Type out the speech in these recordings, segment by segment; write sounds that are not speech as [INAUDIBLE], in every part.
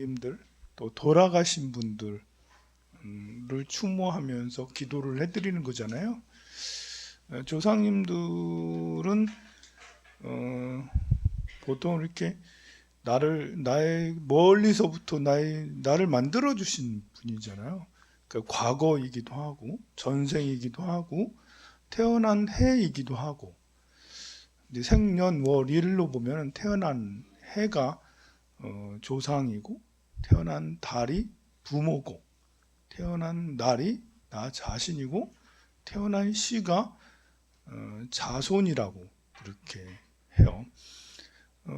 조상님들 또 돌아가신 분들을 추모하면서 기도를 해드리는 거잖아요. 어, 조상님들은 어, 보통 이렇게 나를 나의 멀리서부터 나의 나를 만들어 주신 분이잖아요. 그러니까 과거이기도 하고 전생이기도 하고 태어난 해이기도 하고 생년월일로 보면 태어난 해가 어, 조상이고 태어난 달이 부모고 태어난 날이 나 자신이고 태어난 시가 어, 자손이라고 그렇게 해요. 어,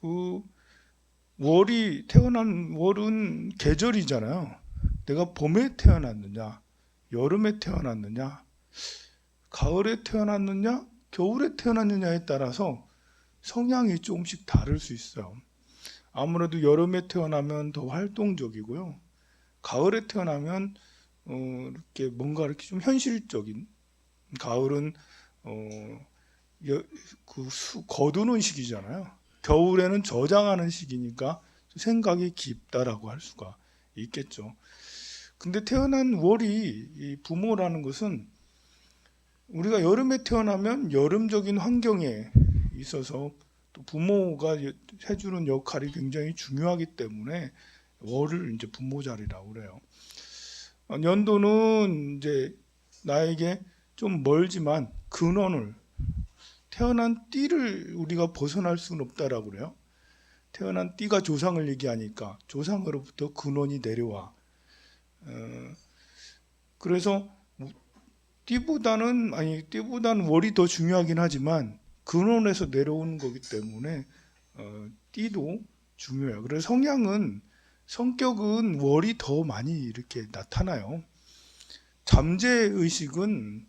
그 월이 태어난 월은 계절이잖아요. 내가 봄에 태어났느냐, 여름에 태어났느냐, 가을에 태어났느냐, 겨울에 태어났느냐에 따라서 성향이 조금씩 다를 수 있어요. 아무래도 여름에 태어나면 더 활동적이고요. 가을에 태어나면 어, 이렇게 뭔가 이렇게 좀 현실적인 가을은 어, 여, 그 수, 거두는 시기잖아요. 겨울에는 저장하는 시기니까 생각이 깊다라고 할 수가 있겠죠. 근데 태어난 월이 이 부모라는 것은 우리가 여름에 태어나면 여름적인 환경에 있어서 또 부모가 해주는 역할이 굉장히 중요하기 때문에 월을 이제 부모 자리라고 그래요. 어, 연도는 이제 나에게 좀 멀지만 근원을 태어난 띠를 우리가 벗어날 수는 없다라고 그래요. 태어난 띠가 조상을 얘기하니까 조상으로부터 근원이 내려와. 어, 그래서 띠보다는 아니 띠보다는 월이 더 중요하긴 하지만 근원에서 내려오는 거기 때문에 어, 띠도 중요해요. 그래서 성향은 성격은 월이 더 많이 이렇게 나타나요. 잠재 의식은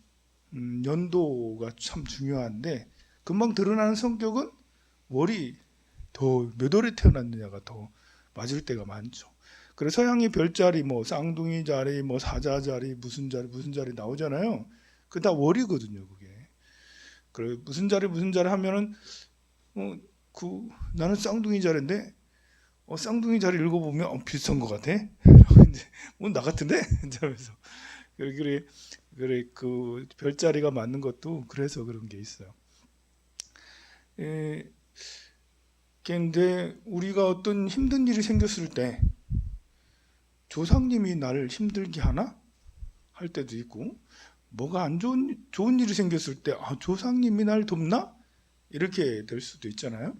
음, 연도가 참 중요한데 금방 드러나는 성격은 월이 더 몇 월에 태어났느냐가 더 맞을 때가 많죠. 그래서 서양의 별자리 뭐 쌍둥이 자리 뭐 사자 자리 무슨 자리 무슨 자리 나오잖아요. 그다 월이거든요, 그래. 무슨 자리 무슨 자리 하면은 어 그 나는 쌍둥이 자리인데 어 쌍둥이 자리 읽어보면 어, 비슷한 것 같아. [LAUGHS] 이제 뭐나 같은데? [LAUGHS] 이러면서. 그래 그래 그래 그 별자리가 맞는 것도 그래서 그런 게 있어요. 에, 근데 우리가 어떤 힘든 일이 생겼을 때 조상님이 나를 힘들게 하나? 할 때도 있고 뭐가 안 좋은 좋은 일이 생겼을 때 아, 조상님이 날 돕나 이렇게 될 수도 있잖아요.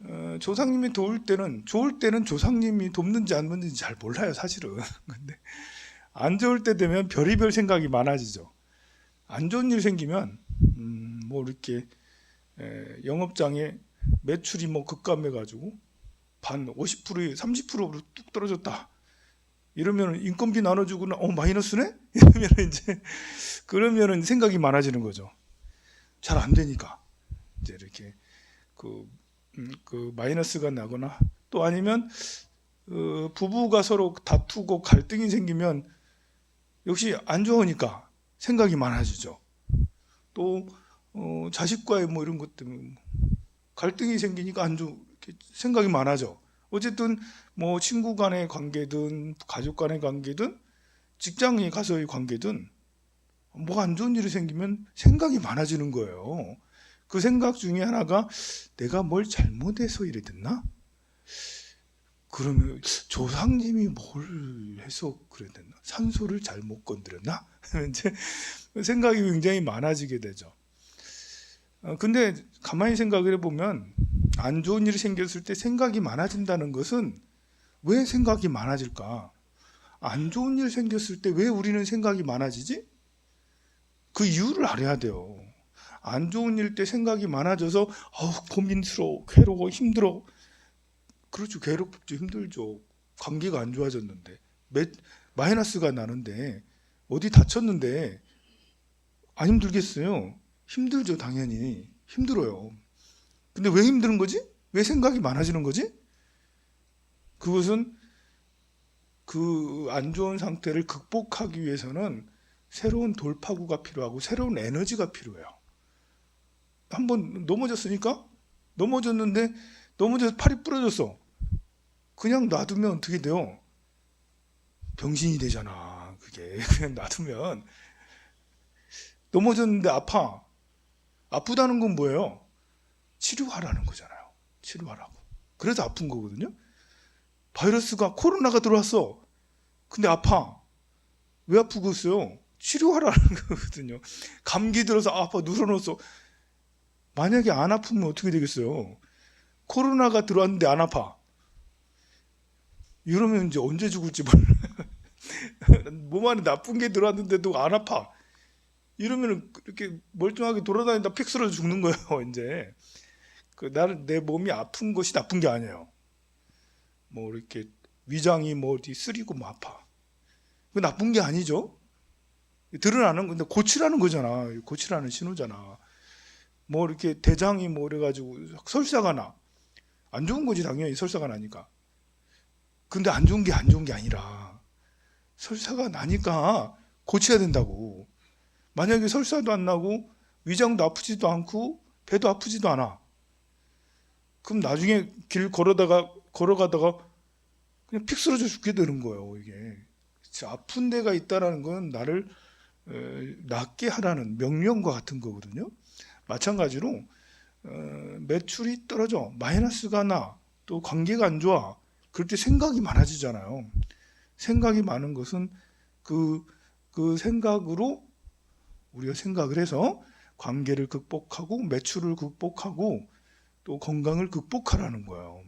어, 조상님이 도울 때는 좋을 때는 조상님이 돕는지 안 돕는지 잘 몰라요 사실은. [LAUGHS] 근데 안 좋을 때 되면 별의별 생각이 많아지죠. 안 좋은 일 생기면 음, 뭐 이렇게 에, 영업장에 매출이 뭐 급감해 가지고 반 50%, 30%로 뚝 떨어졌다. 이러면 인건비 나눠주고는 어 마이너스네? [LAUGHS] 이러면 이제 그러면은 생각이 많아지는 거죠. 잘 안 되니까 이제 이렇게 그, 음, 그 마이너스가 나거나 또 아니면 어, 부부가 서로 다투고 갈등이 생기면 역시 안 좋으니까 생각이 많아지죠. 또 어, 자식과의 뭐 이런 것 때문에 갈등이 생기니까 안 좋, 생각이 많아져. 어쨌든 뭐 친구 간의 관계든 가족 간의 관계든 직장에 가서의 관계든 뭐가 안 좋은 일이 생기면 생각이 많아지는 거예요. 그 생각 중에 하나가 내가 뭘 잘못해서 이래 됐나? 그러면 조상님이 뭘 해서 그래 됐나? 산소를 잘못 건드렸나? [LAUGHS] 이제 생각이 굉장히 많아지게 되죠. 어, 근데 가만히 생각을 해보면 안 좋은 일이 생겼을 때 생각이 많아진다는 것은 왜 생각이 많아질까? 안 좋은 일 생겼을 때 왜 우리는 생각이 많아지지? 그 이유를 알아야 돼요. 안 좋은 일 때 생각이 많아져서 어우, 고민스러워, 괴로워, 힘들어. 그렇죠. 괴롭죠. 힘들죠. 관계가 안 좋아졌는데 매, 마이너스가 나는데 어디 다쳤는데 안 힘들겠어요. 힘들죠. 당연히 힘들어요. 근데 왜 힘드는 거지? 왜 생각이 많아지는 거지? 그것은 그 안 좋은 상태를 극복하기 위해서는 새로운 돌파구가 필요하고 새로운 에너지가 필요해요. 한번 넘어졌으니까 넘어졌는데 넘어져서 팔이 부러졌어. 그냥 놔두면 어떻게 돼요? 병신이 되잖아. 그게 [LAUGHS] 그냥 놔두면 넘어졌는데 아파. 아프다는 건 뭐예요? 치료하라는 거잖아요. 치료하라고. 그래서 아픈 거거든요. 바이러스가 코로나가 들어왔어. 근데 아파. 왜 아프고 있어요? 치료하라는 [LAUGHS] 거거든요. 감기 들어서 아파 누워놓았어. 만약에 안 아프면 어떻게 되겠어요? 코로나가 들어왔는데 안 아파. 이러면 이제 언제 죽을지 몰라. [LAUGHS] 몸 안에 나쁜 게 들어왔는데도 안 아파. 이러면 이렇게 멀쩡하게 돌아다니다 픽 쓰러져 죽는 거예요. [LAUGHS] 이제 그 나는 내 몸이 아픈 것이 나쁜 게 아니에요. 뭐 이렇게 위장이 뭐 어디 쓰리고 뭐 아파. 그 나쁜 게 아니죠. 드러나는 건데 고치라는 거잖아. 고치라는 신호잖아. 뭐 이렇게 대장이 뭐 그래가지고 설사가 나. 안 좋은 거지 당연히 설사가 나니까. 근데 안 좋은 게 안 좋은 게 아니라 설사가 나니까 고쳐야 된다고. 만약에 설사도 안 나고 위장도 아프지도 않고 배도 아프지도 않아. 그럼 나중에 길 걸어다가 걸어가다가 그냥 픽 쓰러져 죽게 되는 거예요. 이게 아픈 데가 있다라는 건 나를 에, 낫게 하라는 명령과 같은 거거든요. 마찬가지로 어, 매출이 떨어져 마이너스가 나 또 관계가 안 좋아 그럴 때 생각이 많아지잖아요. 생각이 많은 것은 그, 그 생각으로 우리가 생각을 해서 관계를 극복하고 매출을 극복하고 또 건강을 극복하라는 거예요.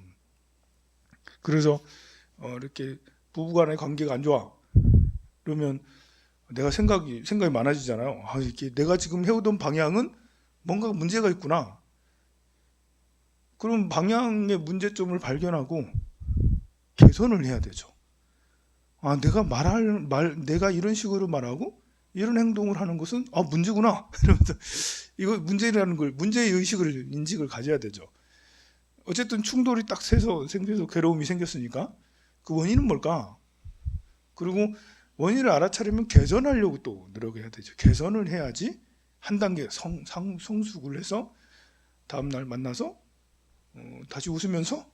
그래서 어, 이렇게 부부간의 관계가 안 좋아. 그러면 내가 생각이 생각이 많아지잖아요. 아, 이렇게 내가 지금 해오던 방향은 뭔가 문제가 있구나. 그럼 방향의 문제점을 발견하고 개선을 해야 되죠. 아, 내가 말할 말 내가 이런 식으로 말하고 이런 행동을 하는 것은 아 문제구나 [LAUGHS] 이러면서 이거 문제라는 걸 문제의 의식을 인식을 가져야 되죠. 어쨌든 충돌이 딱 세서 생겨서 괴로움이 생겼으니까 그 원인은 뭘까? 그리고 원인을 알아차리면 개선하려고 또 노력해야 되죠. 개선을 해야지 한 단계 성, 상, 성숙을 해서 다음 날 만나서 어, 다시 웃으면서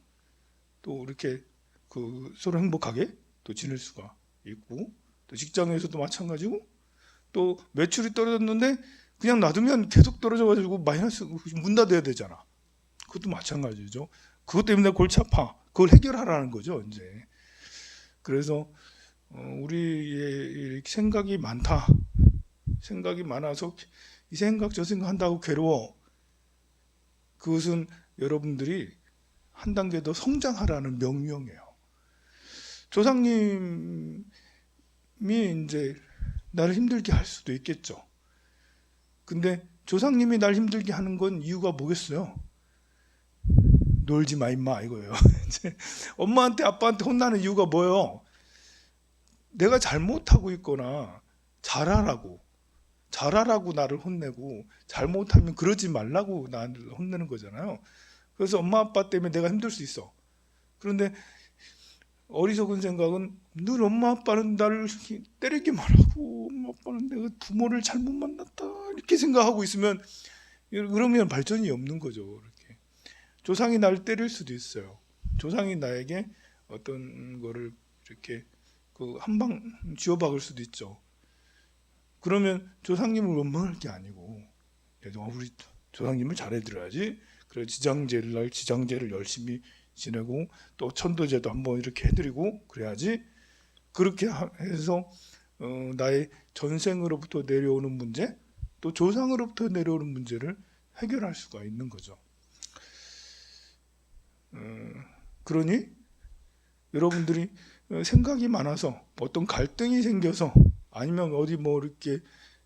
또 이렇게 그 서로 행복하게 또 지낼 수가 있고 또 직장에서도 마찬가지고 또 매출이 떨어졌는데 그냥 놔두면 계속 떨어져가지고 마이너스 문 닫아야 되잖아. 그것도 마찬가지죠. 그것 때문에 골치 아파. 그걸 해결하라는 거죠, 이제. 그래서 어, 우리의 생각이 많다. 생각이 많아서 이 생각 저 생각 한다고 괴로워. 그것은 여러분들이 한 단계 더 성장하라는 명령이에요. 조상님이 이제 나를 힘들게 할 수도 있겠죠. 근데 조상님이 날 힘들게 하는 건 이유가 뭐겠어요? 놀지 마 임마 이거예요. [LAUGHS] 엄마한테 아빠한테 혼나는 이유가 뭐예요? 내가 잘못하고 있거나 잘하라고 잘하라고 나를 혼내고 잘못하면 그러지 말라고 나를 혼내는 거잖아요. 그래서 엄마 아빠 때문에 내가 힘들 수 있어. 그런데 어리석은 생각은 늘 엄마 아빠는 나를 때리기만 하고 엄마 아빠는 내가 부모를 잘못 만났다 이렇게 생각하고 있으면 그러면 발전이 없는 거죠. 조상이 나를 때릴 수도 있어요. 조상이 나에게 어떤 거를 이렇게 그 한 방 쥐어박을 수도 있죠. 그러면 조상님을 원망할 게 아니고 그래도 우리 조상님을 잘해드려야지. 그래 지장제를 날 지장제를 열심히 지내고 또 천도제도 한번 이렇게 해드리고 그래야지. 그렇게 하- 해서 어, 나의 전생으로부터 내려오는 문제, 또 조상으로부터 내려오는 문제를 해결할 수가 있는 거죠. 어, 그러니 여러분들이 어, 생각이 많아서 어떤 갈등이 생겨서 아니면 어디 뭐 이렇게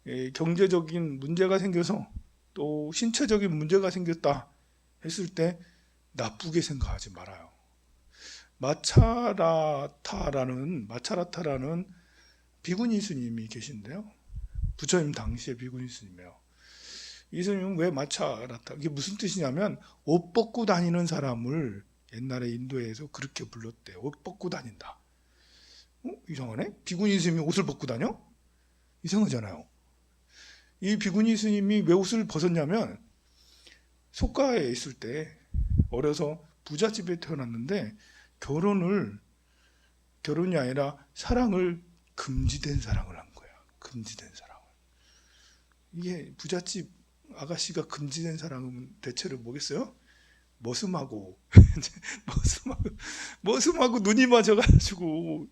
에, 경제적인 문제가 생겨서 또 신체적인 문제가 생겼다 했을 때 나쁘게 생각하지 말아요. 마차라타라는 마차라타라는 비구니 스님이 계신데요. 부처님 당시에 비구니 스님이에요. 이 스님은 왜 마차라타? 이게 무슨 뜻이냐면 옷 벗고 다니는 사람을 옛날에 인도에서 그렇게 불렀대. 옷 벗고 다닌다. 어? 이상하네? 비구니 스님이 옷을 벗고 다녀? 이상하잖아요. 이 비구니 스님이 왜 옷을 벗었냐면 속가에 있을 때 어려서 부잣집에 태어났는데 결혼을 결혼이 아니라 사랑을 금지된 사랑을 한 거야. 금지된 사랑을. 이게 부잣집 아가씨가 금지된 사랑은 대체로 뭐겠어요? 머슴하고 [LAUGHS] 머슴하고 머슴하고 눈이 맞아가지고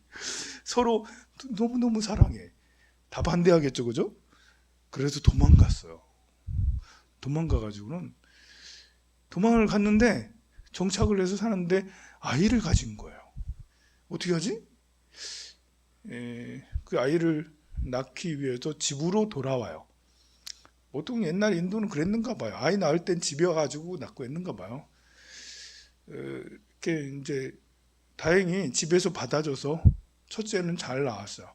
서로 너무 너무 사랑해. 다 반대하겠죠, 그죠? 그래서 도망갔어요. 도망가가지고는 도망을 갔는데 정착을 해서 사는데 아이를 가진 거예요. 어떻게 하지? 에, 그 아이를 낳기 위해서 집으로 돌아와요. 보통 옛날 인도는 그랬는가 봐요. 아이 낳을 땐 집에 와가지고 낳고 했는가 봐요. 어, 이렇게 이제 다행히 집에서 받아줘서 첫째는 잘 나왔어요.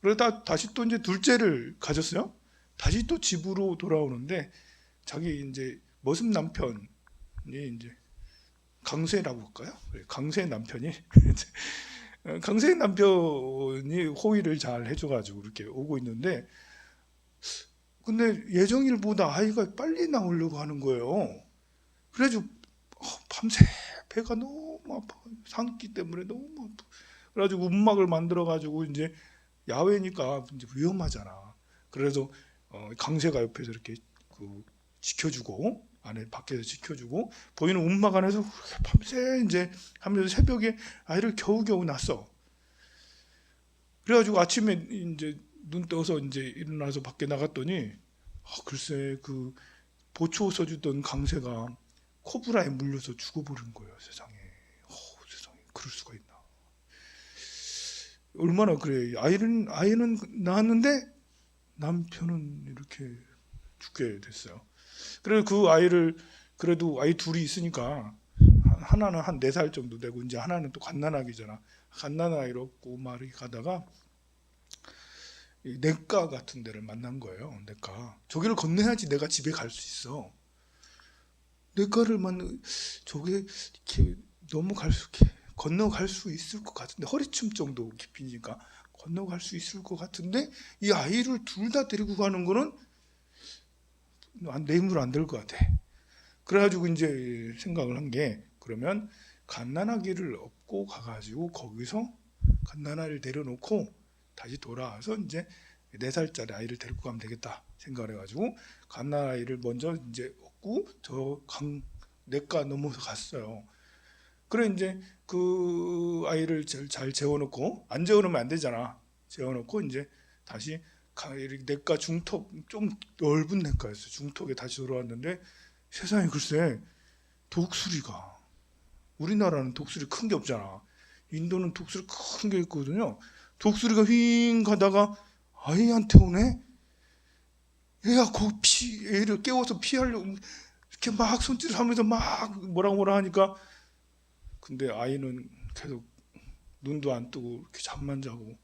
그러다 다시 또 이제 둘째를 가졌어요. 다시 또 집으로 돌아오는데 자기 이제 머슴 남편이 이제 강세라고 할까요? 그래, 강세 남편이 [LAUGHS] 어, 강세 남편이 호의를 잘 해줘가지고 이렇게 오고 있는데 근데 예정일보다 아이가 빨리 나오려고 하는 거예요. 그래가지고 어, 밤새 배가 너무 아파 상기 때문에 너무 아파. 그래가지고 움막을 만들어가지고 이제 야외니까 이제 위험하잖아. 그래서 어, 강세가 옆에서 이렇게 그 지켜주고 안에 밖에서 지켜주고 보이는 움막 안에서 밤새 이제 하면서 새벽에 아이를 겨우겨우 낳았어. 그래가지고 아침에 이제 눈 떠서 이제 일어나서 밖에 나갔더니 아, 글쎄 그 보초 써주던 강세가 코브라에 물려서 죽어버린 거예요 세상에. 어, 세상에 그럴 수가 있나. 얼마나 그래 아이는 아이는 낳았는데 남편은 이렇게 죽게 됐어요. 그래서 그 아이를 그래도 아이 둘이 있으니까 하나는 한 네 살 정도 되고 이제 하나는 또 갓난아기잖아. 갓난아이로 꼬마리 가다가 이 내과 같은 데를 만난 거예요. 내과. 저기를 건너야지 내가 집에 갈 수 있어. 내과를 만 저게 이렇게 넘어갈 수 이렇게 건너갈 수 있을 것 같은데 허리춤 정도 깊이니까 건너갈 수 있을 것 같은데 이 아이를 둘 다 데리고 가는 거는 안- 내 힘으로 안 될 것 같아. 그래가지고 이제 생각을 한 게 그러면 갓난아기를 업고 가가지고 거기서 갓난아기를 내려놓고 다시 돌아와서 이제 네 살짜리 아이를 데리고 가면 되겠다 생각을 해가지고 갓난 아이를 먼저 이제 업고 저 강 내과 넘어서 갔어요. 그래 이제 그 아이를 잘, 잘 재워놓고 안 재워놓으면 안 되잖아. 재워놓고 이제 다시 내과 중턱 좀 넓은 내과였어. 중턱에 다시 돌아왔는데 세상에 글쎄 독수리가 우리나라는 독수리 큰 게 없잖아. 인도는 독수리 큰 게 있거든요. 독수리가 휙 가다가 아이한테 오네. 얘가 거피 애를 깨워서 피하려고 이렇게 막 손짓하면서 막 뭐라 뭐라 하니까 근데 아이는 계속 눈도 안 뜨고 이렇게 잠만 자고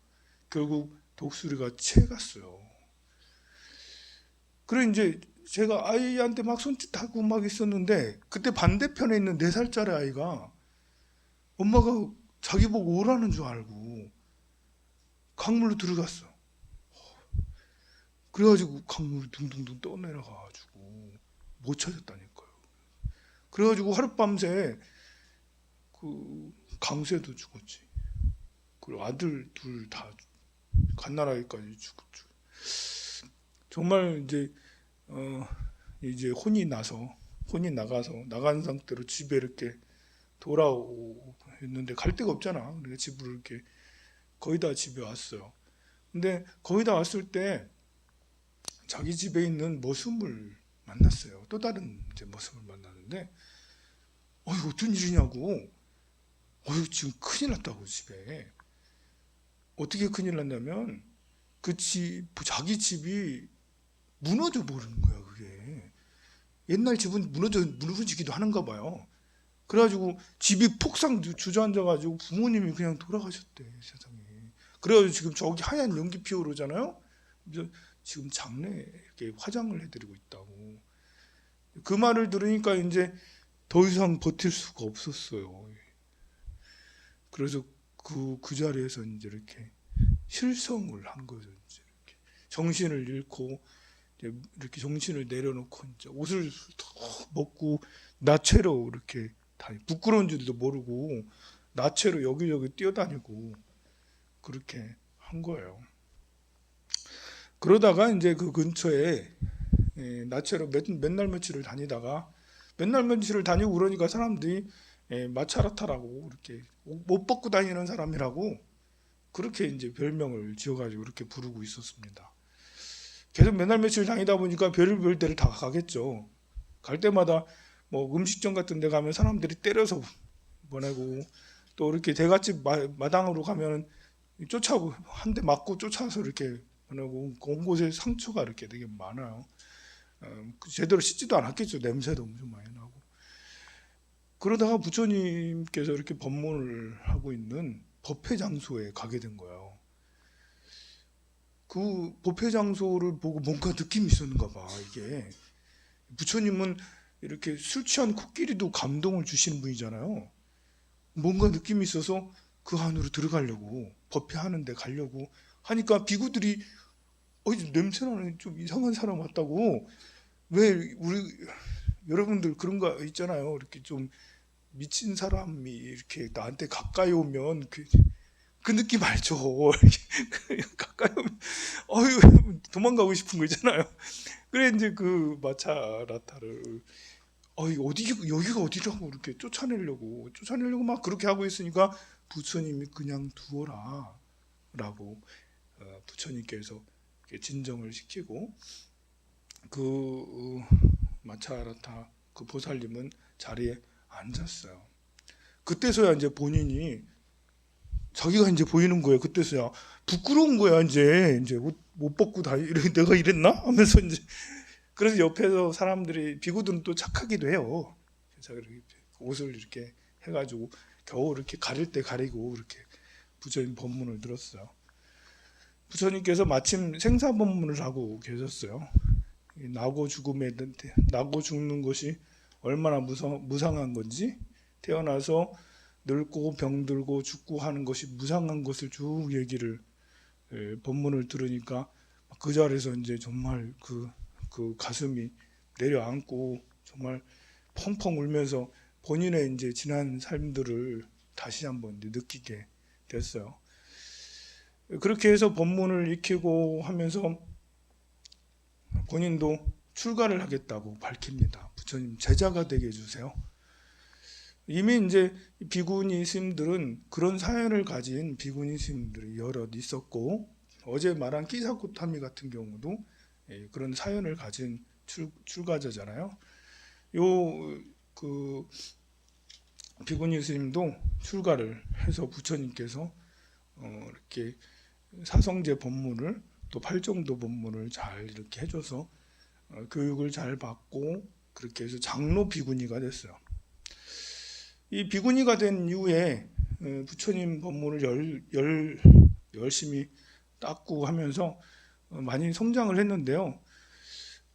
결국 독수리가 채 갔어요. 그래 이제 제가 아이한테 막 손짓하고 막 있었는데 그때 반대편에 있는 네 살짜리 아이가 엄마가 자기 보고 오라는 줄 알고 강물로 들어갔어. 그래가지고 강물이 둥둥둥 떠내려가가지고 못 찾았다니까요. 그래가지고 하룻밤새 그 강세도 죽었지. 그리고 아들 둘 다 갓나라기까지 죽었죠. 정말 이제 어 이제 혼이 나서 혼이 나가서 나간 상태로 집에 이렇게 돌아오는데 갈 데가 없잖아. 그러니까 집으로 이렇게 거의 다 집에 왔어요. 근데 거의 다 왔을 때 자기 집에 있는 머슴을 만났어요. 또 다른 이제 머슴을 만났는데 어 이거 어떤 일이냐고. 어휴 지금 큰일 났다고 집에. 어떻게 큰일 났냐면 그 집 자기 집이 무너져 버리는 거야 그게. 옛날 집은 무너져 무너지기도 하는가 봐요. 그래가지고 집이 폭삭 주저앉아가지고 부모님이 그냥 돌아가셨대 세상에. 그래가지고 지금 저기 하얀 연기. 이제 지금 장례 이렇게 화장을 해드리고 있다고. 그 말을 들으니까 이제 더 이상 버틸 수가 없었어요. 그래서 그, 그 자리에서 이제 이렇게 실성을 한 거죠. 이제 이렇게 정신을 잃고 이렇게 정신을 내려놓고 이제 옷을 턱 먹고 나체로 이렇게 다 부끄러운 줄도 모르고 나체로 여기저기 뛰어다니고 그렇게 한 거예요. 그러다가 이제 그 근처에 예, 나체로 몇, 맨날 며칠을 다니다가 맨날 며칠을 다니고 그러니까 사람들이 예, 마차라타라고 이렇게 못 벗고 다니는 사람이라고 그렇게 이제 별명을 지어가지고 이렇게 부르고 있었습니다. 계속 맨날 며칠 다니다 보니까 별별 데를 다 가겠죠. 갈 때마다 뭐 음식점 같은 데 가면 사람들이 때려서 보내고 또 이렇게 대갓집 마, 마당으로 가면 쫓아고 한 대 맞고 쫓아서 이렇게 보내고 온 곳에 상처가 이렇게 되게 많아요. 어, 제대로 씻지도 않았겠죠. 냄새도 엄청 많이 나고. 그러다가 부처님께서 이렇게 법문을 하고 있는 법회 장소에 가게 된 거예요. 그 법회 장소를 보고 뭔가 느낌이 있었는가 봐, 이게. 부처님은 이렇게 술 취한 코끼리도 감동을 주시는 분이잖아요. 뭔가 느낌이 있어서 그 안으로 들어가려고, 법회 하는 데 가려고 하니까 비구들이 어, 냄새나는 좀 이상한 사람 같다고 왜 우리 여러분들 그런 거 있잖아요. 이렇게 좀 미친 사람이 이렇게 나한테 가까이 오면 그, 그 느낌 알죠? [LAUGHS] 가까이 오면 어휴 도망가고 싶은 거 있잖아요. 그래 이제 그 마차라타를 어이 어디 여기가 어디라고 이렇게 쫓아내려고 쫓아내려고 막 그렇게 하고 있으니까 부처님이 그냥 두어라 라고 어, 부처님께서 진정을 시키고 그 어, 마차라타 그 보살님은 자리에 앉았어요. 그때서야 이제 본인이 자기가 이제 보이는 거예요. 그때서야 부끄러운 거야 이제 이제 옷 못 벗고 다 이래 [LAUGHS] 내가 이랬나 하면서 이제 그래서 옆에서 사람들이 비구들은 또 착하기도 해요. 그래서 이렇게 옷을 이렇게 해가지고 겨우 이렇게 가릴 때 가리고 이렇게 부처님 법문을 들었어요. 부처님께서 마침 생사 법문을 하고 계셨어요. 이 나고 죽음에 나고 죽는 것이 얼마나 무상, 무상한 건지 태어나서 늙고 병들고 죽고 하는 것이 무상한 것을 쭉 얘기를 예, 법문을 들으니까 그 자리에서 이제 정말 그, 그 가슴이 내려앉고 정말 펑펑 울면서 본인의 이제 지난 삶들을 다시 한번 느끼게 됐어요. 그렇게 해서 법문을 익히고 하면서 본인도 출가를 하겠다고 밝힙니다. 부처님 제자가 되게 해주세요. 이미 이제 비구니 스님들은 그런 사연을 가진 비구니 스님들이 여럿 있었고 어제 말한 끼사쿠타미 같은 경우도 예, 그런 사연을 가진 출, 출가자잖아요. 요 그 비구니 스님도 출가를 해서 부처님께서 어, 이렇게 사성제 법문을 또 팔정도 법문을 잘 이렇게 해줘서 어, 교육을 잘 받고 그렇게 해서 장로 비구니가 됐어요. 이 비구니가 된 이후에 어, 부처님 법문을 열, 열, 열심히 닦고 하면서 어, 많이 성장을 했는데요.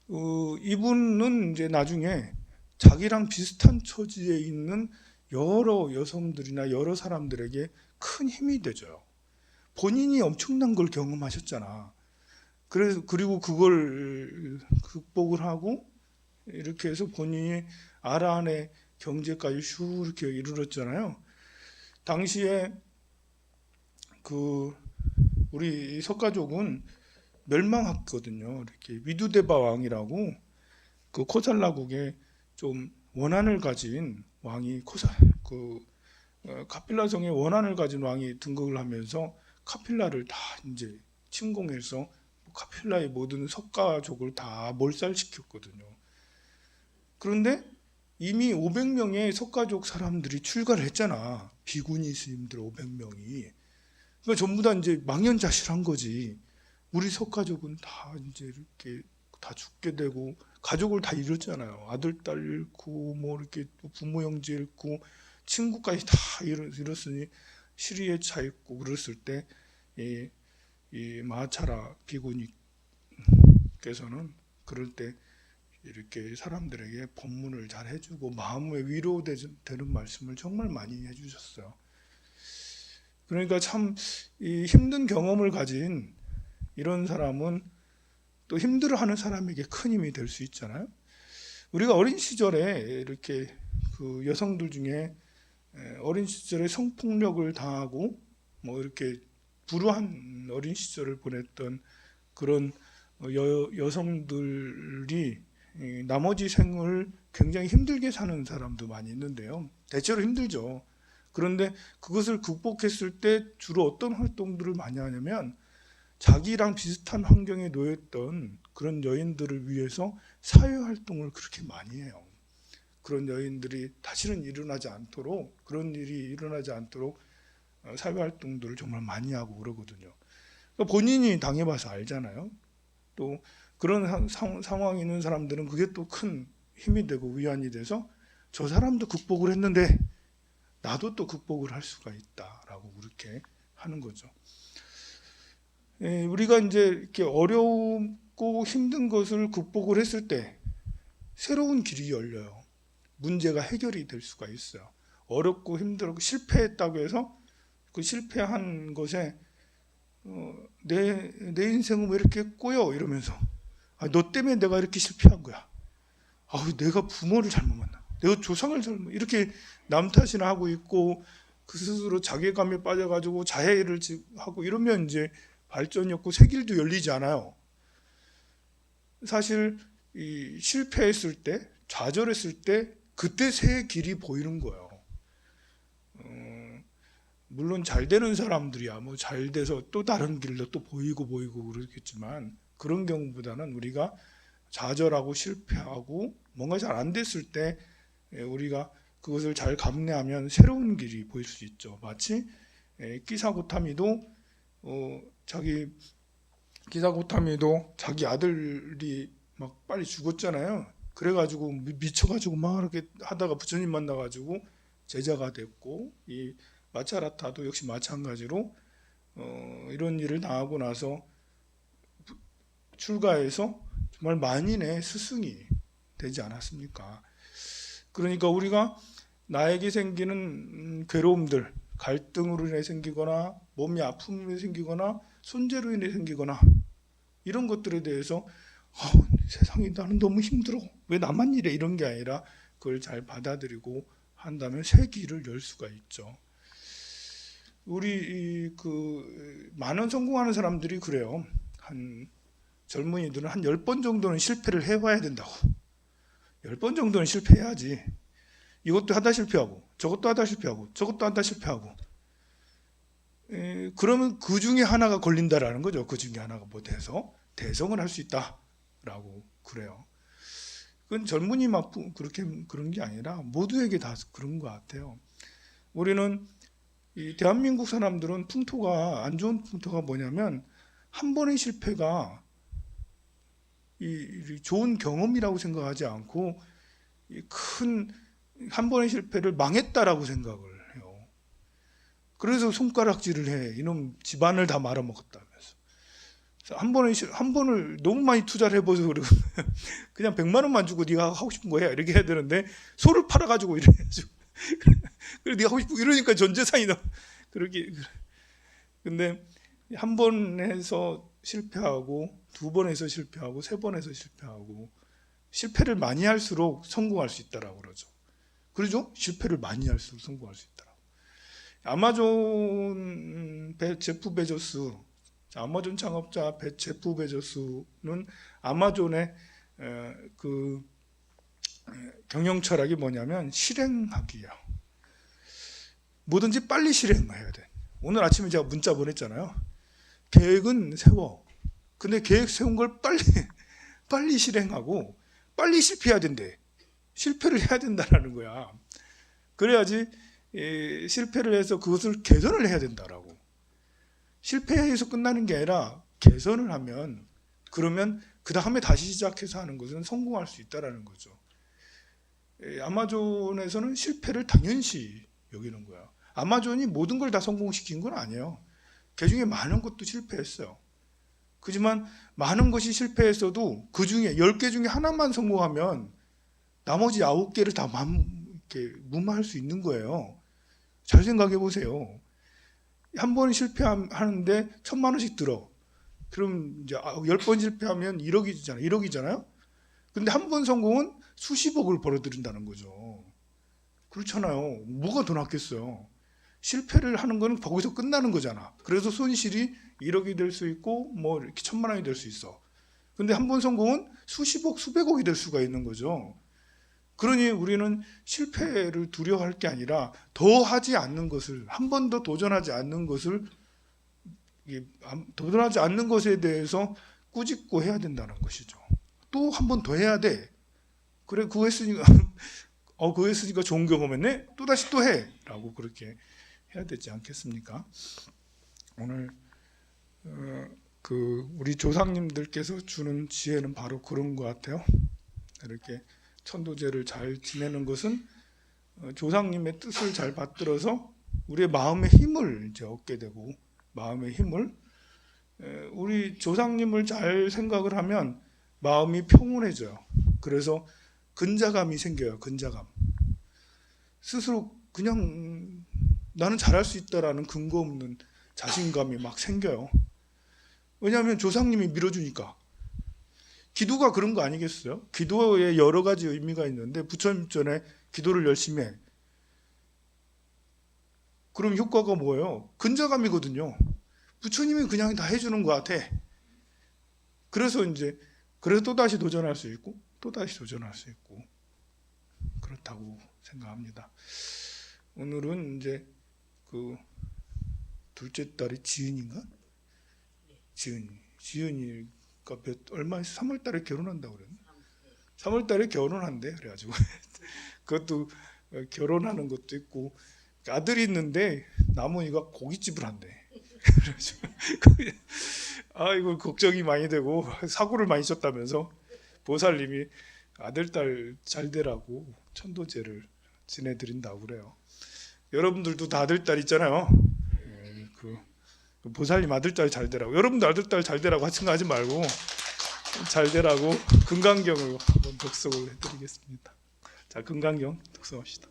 어, 이분은 이제 나중에 자기랑 비슷한 처지에 있는 여러 여성들이나 여러 사람들에게 큰 힘이 되죠. 본인이 엄청난 걸 경험하셨잖아. 그래서 그리고 그걸 극복을 하고 이렇게 해서 본인이 아라한의 경제까지 슈 이렇게 이르렀잖아요. 당시에 그 우리 석가족은 멸망했거든요. 이렇게 위두데바 왕이라고 그 코살라국에 좀 원한을 가진 왕이 코사 그 어, 카필라성에 원한을 가진 왕이 등극을 하면서 카필라를 다 이제 침공해서 카필라의 모든 석가족을 다 몰살시켰거든요. 그런데 이미 500명의 석가족 사람들이 출가를 했잖아. 비구니 스님들 500명이. 그러니까 전부 다 이제 망연자실한 거지. 우리 석가족은 다 이제 이렇게 다 죽게 되고 가족을 다 잃었잖아요. 아들, 딸 잃고 뭐 이렇게 부모 형제 잃고 친구까지 다 잃었으니 시리에 차 있고 그랬을 때 이, 이 마하차라 비구니께서는 그럴 때 이렇게 사람들에게 법문을 잘 해주고 마음의 위로되는 말씀을 정말 많이 해주셨어요. 그러니까 참이 힘든 경험을 가진 이런 사람은 또 힘들어하는 사람에게 큰 힘이 될 수 있잖아요. 우리가 어린 시절에 이렇게 그 여성들 중에 에, 어린 시절에 성폭력을 당하고 뭐 이렇게 불우한 어린 시절을 보냈던 그런 어, 여, 여성들이 이 나머지 생을 굉장히 힘들게 사는 사람도 많이 있는데요. 대체로 힘들죠. 그런데 그것을 극복했을 때 주로 어떤 활동들을 많이 하냐면 자기랑 비슷한 환경에 놓였던 그런 여인들을 위해서 사회 활동을 그렇게 많이 해요. 그런 여인들이 다시는 일어나지 않도록 그런 일이 일어나지 않도록 어, 사회 활동들을 정말 많이 하고 그러거든요. 그러니까 본인이 당해봐서 알잖아요. 또 그런 상- 상- 상황에 있는 사람들은 그게 또 큰 힘이 되고 위안이 돼서 저 사람도 극복을 했는데 나도 또 극복을 할 수가 있다라고 그렇게 하는 거죠. 예, 우리가 이제 이렇게 어렵고 힘든 것을 극복을 했을 때 새로운 길이 열려요. 문제가 해결이 될 수가 있어요. 어렵고 힘들고 실패했다고 해서 그 실패한 것에 어, 내, 내 인생은 왜 이렇게 꼬여 이러면서 아, 너 때문에 내가 이렇게 실패한 거야. 아, 내가 부모를 잘못 만나. 내가 조상을 잘못 이렇게 남 탓이나 하고 있고 그 스스로 자괴감에 빠져가지고 자해를 지- 하고 이러면 이제 발전이 없고 새 길도 열리지 않아요. 사실 이 실패했을 때 좌절했을 때 그때 새 길이 보이는 거예요. 어, 물론 잘 되는 사람들이야 뭐 잘 돼서 또 다른 길로 또 보이고 보이고 그렇겠지만 그런 경우보다는 우리가 좌절하고 실패하고 뭔가 잘 안 됐을 때 예, 우리가 그것을 잘 감내하면 새로운 길이 보일 수 있죠. 마치 예, 키사고타미도 어, 자기 키사고타미도 자기 아들이 막 빨리 죽었잖아요. 그래가지고 미- 미쳐가지고 막 이렇게 하다가 부처님 만나가지고 제자가 됐고 이 마차라타도 역시 마찬가지로 어, 이런 일을 당하고 나서 부- 출가해서 정말 만인의 스승이 되지 않았습니까? 그러니까 우리가 나에게 생기는 음, 괴로움들, 갈등으로 인해 생기거나 몸이 인해 생기거나 손재로 인해 생기거나 이런 것들에 대해서 아, 세상이 나는 너무 힘들어. 왜 나만 이래? 이런 게 아니라 그걸 잘 받아들이고 한다면 새 길을 열 수가 있죠. 우리 이, 그 많은 성공하는 사람들이 그래요. 한 젊은이들은 한열번 정도는 실패를 해봐야 된다고. 열번 정도는 실패해야지. 이것도 하다 실패하고, 저것도 하다 실패하고, 저것도 하다 실패하고. 에, 그러면 그 중에 하나가 걸린다라는 거죠. 그 중에 하나가 뭐 돼서 대성을 할 수 있다라고 그래요. 그건 젊은이만 부- 그렇게 그런 게 아니라 모두에게 다 그런 것 같아요. 우리는 이 대한민국 사람들은 풍토가 안 좋은 풍토가 뭐냐면 한 번의 실패가 이, 이 좋은 경험이라고 생각하지 않고 큰 한 번의 실패를 망했다라고 생각을. 그래서 손가락질을 해. 이놈 집안을 다 말아먹었다면서. 한 번에 실- 한 번을 너무 많이 투자를 해봐서 그러고 [LAUGHS] 그냥 100만 원만 주고 네가 하고 싶은 거 해. 이렇게 해야 되는데 소를 팔아가지고 이래가지고 [LAUGHS] 그래 네가 하고 싶고 이러니까 전 재산이 나 그렇게 근데 한 번 해서 실패하고 두번 해서 실패하고 세번 해서 실패하고 실패를 많이 할수록 성공할 수 있다라고 그러죠. 그러죠? 실패를 많이 할수록 성공할 수 있다라고. 아마존 베, 제프 베조스 아마존 창업자 베, 제프 베조스는 아마존의 에, 그 에, 경영 철학이 뭐냐면 실행하기예요. 뭐든지 빨리 실행해야 돼. 오늘 아침에 제가 문자 보냈잖아요. 계획은 세워. 근데 계획 세운 걸 빨리 [LAUGHS] 빨리 실행하고 빨리 실패해야 된대. 실패를 해야 된다라는 거야. 그래야지 예, 실패를 해서 그것을 개선을 해야 된다라고. 실패해서 끝나는 게 아니라 개선을 하면 그러면 그 다음에 다시 시작해서 하는 것은 성공할 수 있다라는 거죠. 예, 아마존에서는 실패를 당연시 여기는 거야. 아마존이 모든 걸 다 성공시킨 건 아니에요. 그 중에 많은 것도 실패했어요. 그지만 많은 것이 실패했어도 그 중에 10개 중에 하나만 성공하면 나머지 9개를 다 맘, 이렇게 무마할 수 있는 거예요. 잘 생각해 보세요. 한 번 실패하는데 천만 원씩 들어. 그럼 이제 10번 실패하면 1억이잖아요. 1억이잖아요. 근데 한 번 성공은 수십억을 벌어들인다는 거죠. 그렇잖아요. 뭐가 더 낫겠어요. 실패를 하는 거는 거기서 끝나는 거잖아. 그래서 손실이 1억이 될 수 있고 뭐 이렇게 천만 원이 될 수 있어. 근데 한 번 성공은 수십억, 수백억이 될 수가 있는 거죠. 그러니 우리는 실패를 두려워할 게 아니라 더 하지 않는 것을 한 번 더 도전하지 않는 것을 도전하지 않는 것에 대해서 꾸짖고 해야 된다는 것이죠. 또 한 번 더 해야 돼. 그래 그거 했으니까 [LAUGHS] 어 그거 했으니까 좋은 경험했네. 또 다시 또 해라고 그렇게 해야 되지 않겠습니까? 오늘 어, 그 우리 조상님들께서 주는 지혜는 바로 그런 것 같아요. 이렇게 천도제를 잘 지내는 것은 어, 조상님의 뜻을 잘 받들어서 우리의 마음의 힘을 이제 얻게 되고 마음의 힘을 에, 우리 조상님을 잘 생각을 하면 마음이 평온해져요. 그래서 근자감이 생겨요. 근자감. 스스로 그냥 음, 나는 잘할 수 있다라는 근거 없는 자신감이 막 생겨요. 왜냐하면 조상님이 밀어주니까. 기도가 그런 거 아니겠어요? 기도에 여러 가지 의미가 있는데 부처님 전에 기도를 열심히 해. 그럼 효과가 뭐예요? 근자감이거든요. 부처님이 그냥 다 해주는 것 같아. 그래서 이제 그래서 또 다시 도전할 수 있고 또 다시 도전할 수 있고 그렇다고 생각합니다. 오늘은 이제 그 둘째 딸이 지은인가? 지은 지은이 가몇 얼마 3월 달에 결혼한다고 그랬나? 3월 달에 결혼한대 그래 가지고 [LAUGHS] 그것도 어, 결혼하는 것도 있고 아들이 있는데 남은이가 고깃집을 한대. [LAUGHS] 그래가지고 아 걱정이 많이 되고 [LAUGHS] 사고를 많이 쳤다면서 보살님이 아들 딸 잘 되라고 천도제를 지내드린다고 그래요. 여러분들도 다 아들 딸 있잖아요. 예, 그 보살님 아들 딸 잘 되라고. 여러분도 아들 딸 잘 되라고 생각하지 말고 잘 되라고 금강경을 한번 독서를 해드리겠습니다. 자 금강경 독서합시다.